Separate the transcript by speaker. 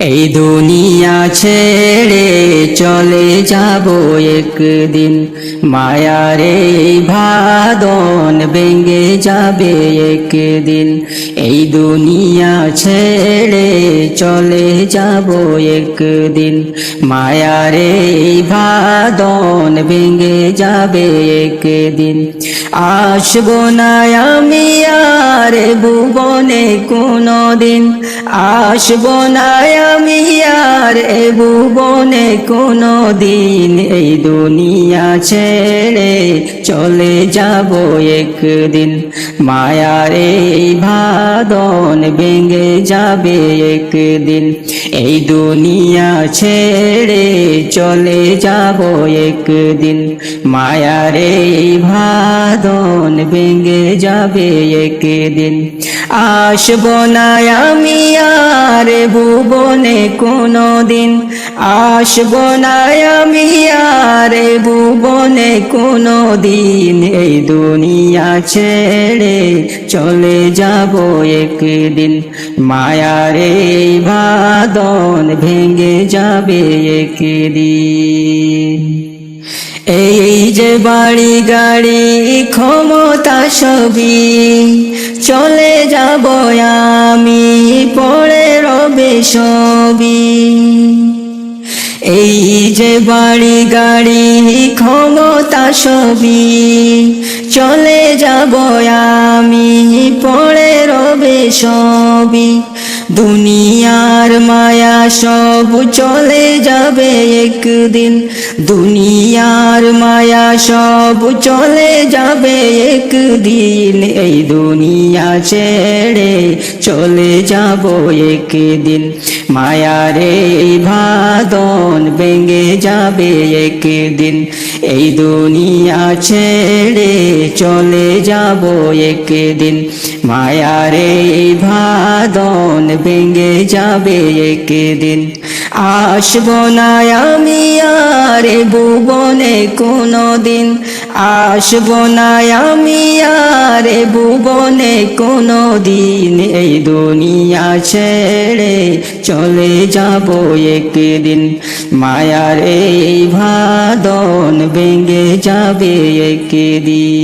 Speaker 1: এই দুনিয়া ছেড়ে চলে যাব একদিন। মায়ার এই ভাদন ভেঙে যাবে একদিন। এই দুনিয়া ছেড়ে চলে যাব একদিন। মায়ার এই ভাদন ভেঙে যাবে একদিন। আসব না আমি ভুবনে কোনো দিন আসব না আমি আর এ ভুবনে কোনো দিন এই দুনিয়া ছেড়ে চলে যাব একদিন। মায়ার এই ভাদন ভেঙে যাবে একদিন। এই দুনিয়া ছেড়ে চলে যাব একদিন। মায়ার এই ভাদন ভেঙে যাবে একদিন। আসব না আমি আর ভুবনে কোনো দিন আসব না আমি আর ভুবনে কোনো দিন এই দুনিয়া ছেড়ে চলে যাব একদিন। মায়ার এই ভাদন ভেঙে যাবে একদিন। এই যে বাড়ি গাড়ি, ক্ষমতা সবই চলে যাব আমি, পড়ে রবে সবই। এই যে বাড়ি গাড়ি, ক্ষমতা সবই চলে যাব আমি, পড়ে রবে সবই। দুনিয়ার মায়া সব চলে যাবে একদিন। দুনিয়ার মায়া সব চলে যাবে একদিন। এই দুনিয়া ছেড়ে চলে যাব একদিন। মায়ার এই ভাদন ভেঙে যাবে একদিন। এই দুনিয়া ছেড়ে চলে যাব একদিন। মায়ার এই ভাদন ভেঙে যাবে একদিন। আসব না আমি আর ভুবনে কোনো দিন আসব না আমি আর ভুবনে কোনো দিন এই দুনিয়া ছেড়ে চলে যাব একদিন। মায়ার এই ভাদন ভেঙে যাবে একদিন।